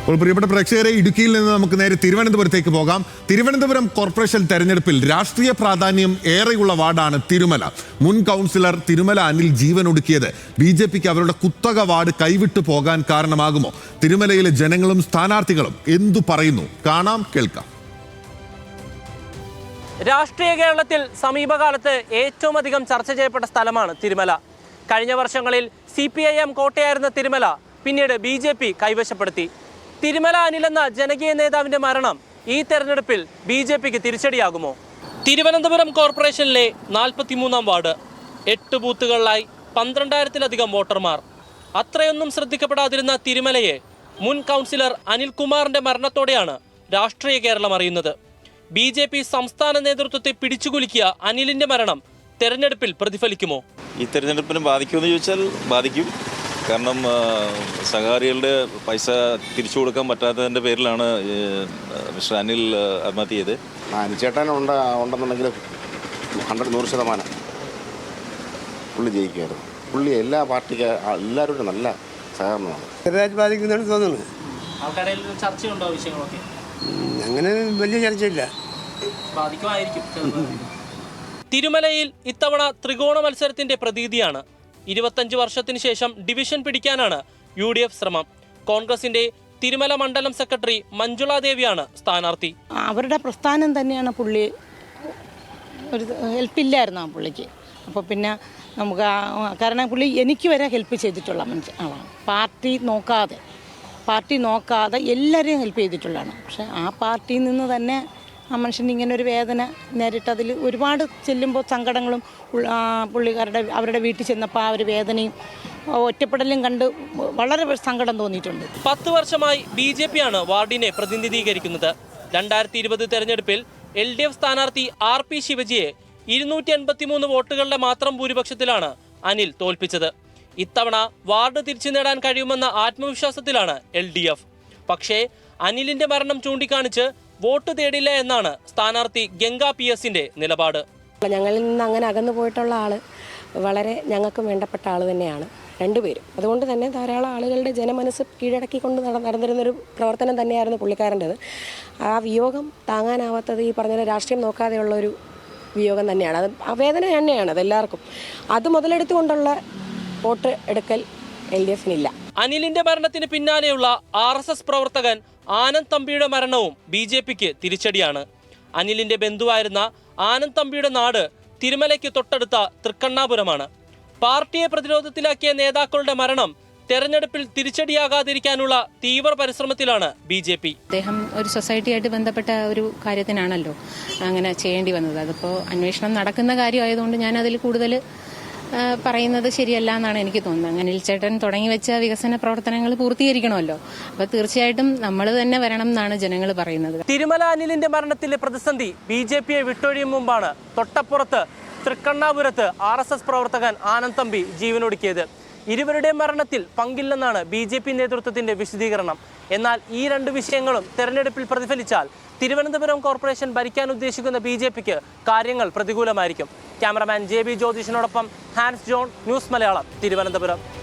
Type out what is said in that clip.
അപ്പോൾ പ്രിയപ്പെട്ട പ്രേക്ഷകരെ ഇടുക്കിയിൽ നിന്ന് നമുക്ക് നേരെ തിരുവനന്തപുരത്തേക്ക് പോകാം. തിരുവനന്തപുരം കോർപ്പറേഷൻ തെരഞ്ഞെടുപ്പിൽ രാഷ്ട്രീയ പ്രാധാന്യം ഏറെയുള്ള വാർഡാണ് തിരുമല. മുൻ കൗൺസിലർ തിരുമല അനിൽ ജീവൻ ഒടുക്കിയത്. ബി ജെ പിക്ക് അവരുടെ കുത്തക വാർഡ് കൈവിട്ടു പോകാൻ കാരണമാകുമോ? തിരുമലയിലെ ജനങ്ങളും സ്ഥാനാർത്ഥികളും എന്തു പറയുന്നു? കാണാം കേൾക്കാം. രാഷ്ട്രീയ കേരളത്തിൽ സമീപകാലത്ത് ഏറ്റവും അധികം ചർച്ച ചെയ്യപ്പെട്ട സ്ഥലമാണ് തിരുമല. കഴിഞ്ഞ വർഷങ്ങളിൽ സി പി ഐ എം കോട്ടയായിരുന്ന തിരുമല പിന്നീട് ബി ജെ പി കൈവശപ്പെടുത്തി. തിരുമല അനിൽ എന്ന ജനകീയ നേതാവിന്റെ മരണം ഈ തെരഞ്ഞെടുപ്പിൽ ബി ജെ പിക്ക് തിരിച്ചടിയാകുമോ? തിരുവനന്തപുരം കോർപ്പറേഷനിലെ നാൽപ്പത്തിമൂന്നാം വാർഡ്. എട്ട് ബൂത്തുകളിലായി പന്ത്രണ്ടായിരത്തിലധികം വോട്ടർമാർ. അത്രയൊന്നും ശ്രദ്ധിക്കപ്പെടാതിരുന്ന തിരുമലയെ മുൻ കൗൺസിലർ അനിൽകുമാറിന്റെ മരണത്തോടെയാണ് രാഷ്ട്രീയ കേരളം അറിയുന്നത്. ബി ജെ പി സംസ്ഥാന നേതൃത്വത്തെ പിടിച്ചുകുലുക്കിയ അനിലിന്റെ മരണം തെരഞ്ഞെടുപ്പിൽ പ്രതിഫലിക്കുമോ? ഈ തെരഞ്ഞെടുപ്പിനെ ബാധിക്കുമെന്ന് ചോദിച്ചാൽ ബാധിക്കും. കാരണം സഹകാരികളുടെ പൈസ തിരിച്ചു കൊടുക്കാൻ പറ്റാത്തതിന്റെ പേരിലാണ് മിസ്റ്റർ അനിൽ ആത്മഹത്യ ചെയ്ത് അനിച്ചേട്ടൻ അനുചേട്ടൻ ഉണ്ട് ഉണ്ടെന്നുണ്ടെങ്കിൽ ഹൺഡ്രഡ് നൂറ് ശതമാനം പുള്ളി ജയിക്കുമായിരുന്നു. പുള്ളി എല്ലാ പാർട്ടിക്ക് എല്ലാവരോടും നല്ല സഹകരണമാണ്. ബാധിക്കുന്നതാണ് തോന്നുന്നത്. ചർച്ചയുണ്ടോ വിഷയങ്ങളൊക്കെ? അങ്ങനെ വലിയ ചർച്ചയില്ല. ബാധിക്കുമായിരിക്കും തിരുമലയിൽ ഇത്തവണ ത്രികോണ മത്സരത്തിന്റെ പ്രതീതിയാണ് ഇരുപത്തഞ്ച് വർഷത്തിന് ശേഷം ഡിവിഷൻ പിടിക്കാനാണ് യു ഡി എഫ് ശ്രമം. കോൺഗ്രസിന്റെ തിരുമല മണ്ഡലം സെക്രട്ടറി മഞ്ജുള ദേവിയാണ് സ്ഥാനാർത്ഥി. അവരുടെ പ്രസ്ഥാനം തന്നെയാണ് പുള്ളി ഒരു ഹെൽപ്പില്ലായിരുന്നു ആ പുള്ളിക്ക്. അപ്പോൾ പിന്നെ നമുക്ക് കാരണം പുള്ളി എനിക്ക് വരെ ഹെൽപ്പ് ചെയ്തിട്ടുള്ള മനുഷ്യ ആളാണ്. പാർട്ടി നോക്കാതെ പാർട്ടി നോക്കാതെ എല്ലാവരെയും ഹെൽപ്പ് ചെയ്തിട്ടുള്ളതാണ്. പക്ഷേ ആ പാർട്ടിയിൽ നിന്ന് തന്നെ ആ മനുഷ്യന് ഇങ്ങനെ ഒരു വേദന നേരിട്ടതിൽ ഒരുപാട് ചെല്ലുമ്പോൾ സങ്കടങ്ങളും പുള്ളിക്കാരുടെ അവരുടെ വീട്ടിൽ ചെന്നപ്പോൾ ആ ഒരു വേദനയും ഒറ്റപ്പെടലും കണ്ട് വളരെ സങ്കടം തോന്നിയിട്ടുണ്ട്. പത്ത് വർഷമായി ബി ജെ പി ആണ് വാർഡിനെ പ്രതിനിധീകരിക്കുന്നത്. രണ്ടായിരത്തി ഇരുപത് തെരഞ്ഞെടുപ്പിൽ എൽ ഡി എഫ് സ്ഥാനാർത്ഥി ആർ പി ശിവജിയെ ഇരുന്നൂറ്റി എൺപത്തി മൂന്ന് വോട്ടുകളുടെ മാത്രം ഭൂരിപക്ഷത്തിലാണ് അനിൽ തോൽപ്പിച്ചത്. ഇത്തവണ വാർഡ് തിരിച്ചു നേടാൻ കഴിയുമെന്ന ആത്മവിശ്വാസത്തിലാണ് എൽ ഡി എഫ്. പക്ഷേ അനിലിന്റെ മരണം ചൂണ്ടിക്കാണിച്ച് വോട്ട് തേടില്ല എന്നാണ് സ്ഥാനാർത്ഥി ഗംഗ പി എസിന്റെ നിലപാട്. ഞങ്ങളിൽ നിന്ന് അങ്ങനെ അകന്നു പോയിട്ടുള്ള ആൾ വളരെ ഞങ്ങൾക്ക് വേണ്ടപ്പെട്ട ആൾ തന്നെയാണ് രണ്ടുപേരും. അതുകൊണ്ട് തന്നെ ധാരാളം ആളുകളുടെ ജനമനസ്സ് കീഴടക്കിക്കൊണ്ട് നട നടന്നിരുന്നൊരു പ്രവർത്തനം തന്നെയായിരുന്നു പുള്ളിക്കാരന്റെത്. ആ വിയോഗം താങ്ങാനാവാത്തത് ഈ പറഞ്ഞ രാഷ്ട്രീയം നോക്കാതെയുള്ള ഒരു വിയോഗം തന്നെയാണ്. അത് ആ വേദന തന്നെയാണ് അതെല്ലാവർക്കും. അത് മുതലെടുത്തുകൊണ്ടുള്ള വോട്ട് എടുക്കൽ എൽ ഡി എഫിനില്ല. അനിലിന്റെ മരണത്തിന് പിന്നാലെയുള്ള ആർ എസ് എസ് പ്രവർത്തകൻ ആനന്ദ് തമ്പിയുടെ മരണവും ബി ജെ പിക്ക് തിരിച്ചടിയാണ്. അനിലിന്റെ ബന്ധുവായിരുന്ന ആനന്ദ് തമ്പിയുടെ നാട് തിരുമലയ്ക്ക് തൊട്ടടുത്ത തൃക്കണ്ണാപുരമാണ്. പാർട്ടിയെ പ്രതിരോധത്തിലാക്കിയ നേതാക്കളുടെ മരണം തെരഞ്ഞെടുപ്പിൽ തിരിച്ചടിയാകാതിരിക്കാനുള്ള തീവ്ര പരിശ്രമത്തിലാണ് ബി ജെ പി. അദ്ദേഹം ഒരു സൊസൈറ്റിയായിട്ട് ബന്ധപ്പെട്ട ഒരു കാര്യത്തിനാണല്ലോ അങ്ങനെ ചെയ്യേണ്ടി വന്നത്. അതിപ്പോൾ അന്വേഷണം നടക്കുന്ന കാര്യമായതുകൊണ്ട് ഞാൻ അതിൽ കൂടുതൽ പറയുന്നത് ശരിയല്ല എന്നാണ് എനിക്ക് തോന്നുന്നത്. അങ്ങനെ ചേട്ടൻ തുടങ്ങി വെച്ച വികസന പ്രവർത്തനങ്ങൾ പൂർത്തീകരിക്കണമല്ലോ. അപ്പൊ തീർച്ചയായിട്ടും നമ്മൾ തന്നെ വരണം എന്നാണ് ജനങ്ങൾ പറയുന്നത്. തിരുമല അനിലിന്റെ മരണത്തിലെ പ്രതിസന്ധി ബി ജെ പിയെ വിട്ടൊഴിയും മുമ്പാണ് തൊട്ടപ്പുറത്ത് തൃക്കണ്ണാപുരത്ത് ആർ എസ് എസ് പ്രവർത്തകൻ ആനന്ദ് തമ്പി ജീവനൊടുക്കിയത്. ഇരുവരുടെയും മരണത്തിൽ പങ്കില്ലെന്നാണ് ബി ജെ പി നേതൃത്വത്തിന്റെ വിശദീകരണം. എന്നാൽ ഈ രണ്ട് വിഷയങ്ങളും തെരഞ്ഞെടുപ്പിൽ പ്രതിഫലിച്ചാൽ തിരുവനന്തപുരം കോർപ്പറേഷൻ ഭരിക്കാൻ ഉദ്ദേശിക്കുന്ന ബി ജെ പിക്ക് കാര്യങ്ങൾ പ്രതികൂലമായിരിക്കും. ക്യാമറമാൻ ജെ ബി ജ്യോതിഷിനോടൊപ്പം Hans John news Malayalam Thiruvananthapuram.